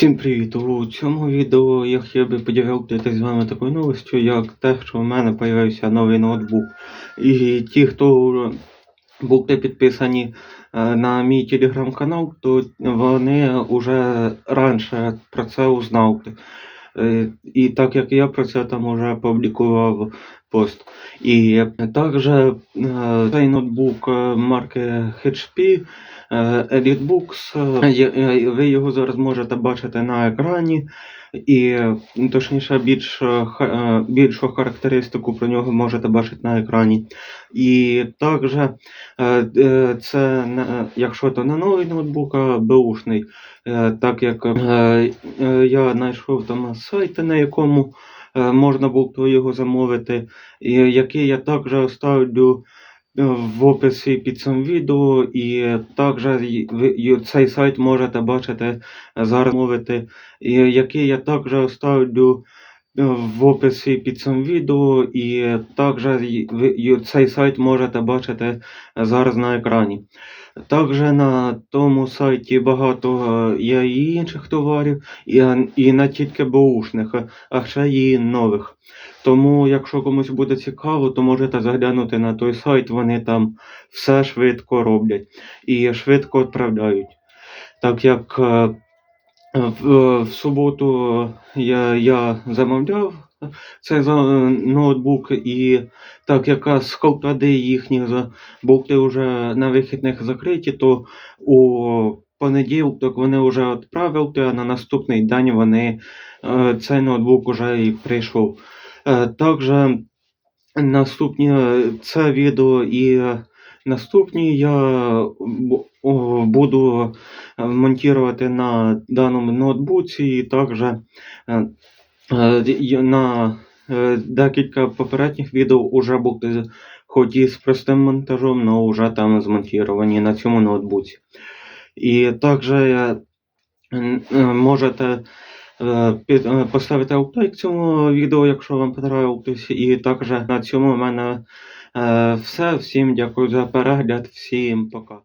Всім привіт! У цьому відео я хотів би поділитися з вами такою новістю, як те, що в мене з'явився новий ноутбук. І ті, хто були підписані е, на мій телеграм-канал, то вони вже раніше про це узнали. Е, І так як я про це там вже опублікував пост. І також е, цей ноутбук е, марки HP е, EliteBooks, е, ви його зараз можете бачити на екрані. І точніше більш, більшу характеристику про нього можете бачити на екрані. І також це якщо то не новий ноутбук, а беушний. Так як я знайшов там сайт, на якому можна було його замовити, і який я також оставлю е, в описі під цим відео, і також цей сайт можете бачити зараз мовити, який я також оставлю е, в описі під цим відео, і також цей сайт можете бачити зараз на екрані. Також на тому сайті багато е, є і інших товарів, і, і не тільки беушних, а- ще й нових. Тому, якщо комусь буде цікаво, то можете заглянути на той сайт, вони там все швидко роблять і швидко відправляють. Так як е, в, в суботу я, я замовляв цей ноутбук, і так як склади їхні за- були вже на вихідних закриті, то у понеділок вони вже відправили, а на наступний день вони е, цей ноутбук вже і прийшов. Е, Також наступні е, це відео і е, наступні я буду е, монтувати на даному ноутбуці, і також е, е, на декілька попередніх відео вже були хоч і з простим монтажом, але вже там змонтовані на цьому ноутбуці. І також можете поставити лайк цьому відео, якщо вам подобалось. І також на цьому в мене все. Всім дякую за перегляд, всім пока.